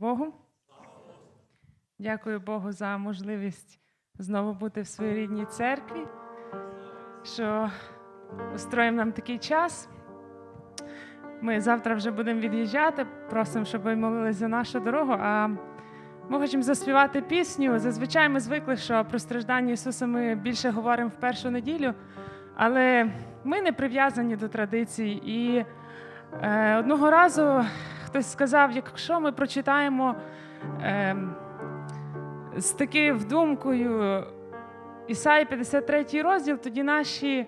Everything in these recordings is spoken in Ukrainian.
Богу. Дякую Богу за можливість знову бути в своїй рідній церкві, що устроїв нам такий час. Ми завтра вже будемо від'їжджати. Просимо, щоб ви молились за нашу дорогу. А ми хочемо заспівати пісню. Зазвичай ми звикли, що про страждання Ісуса ми більше говоримо в першу неділю, але ми не прив'язані до традицій. І одного разу хтось сказав: якщо ми прочитаємо е, з такою вдумкою Ісаї 53 розділ, тоді наші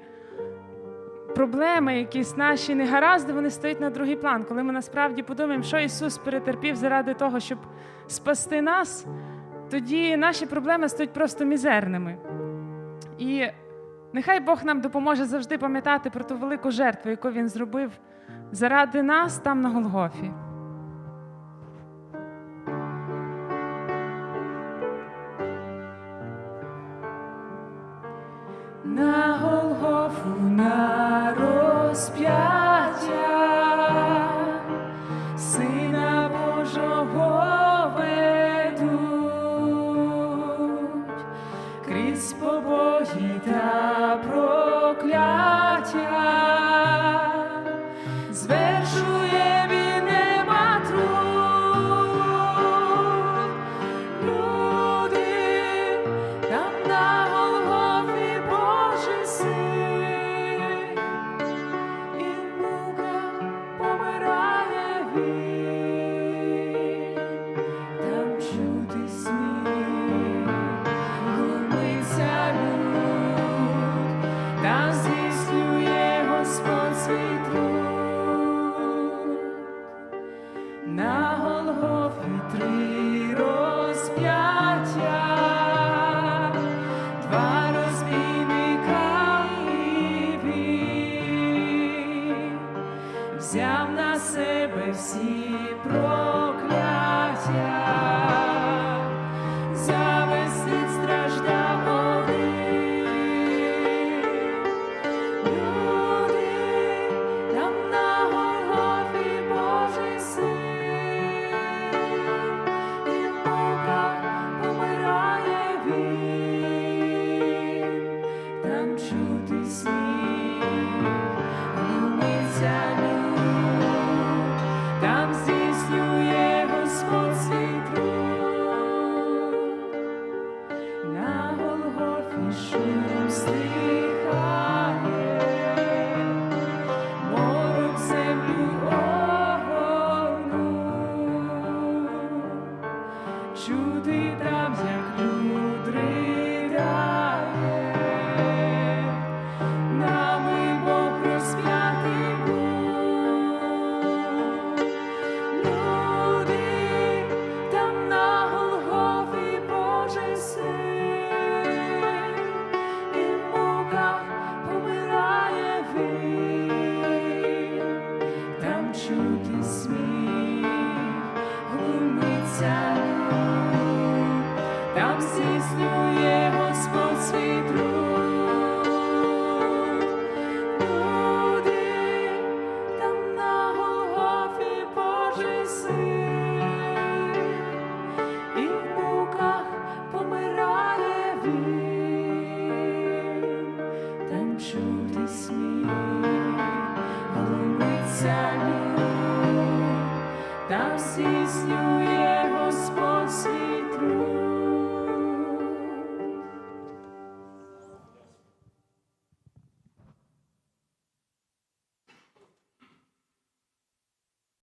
проблеми, якісь наші негаразди, вони стоять на другий план. Коли ми насправді подумаємо, що Ісус перетерпів заради того, щоб спасти нас, тоді наші проблеми стають просто мізерними. І нехай Бог нам допоможе завжди пам'ятати про ту велику жертву, яку Він зробив заради нас там на Голгофі. На Голгофу на розп'яття там взяв на себе всі прокляття, Senhor.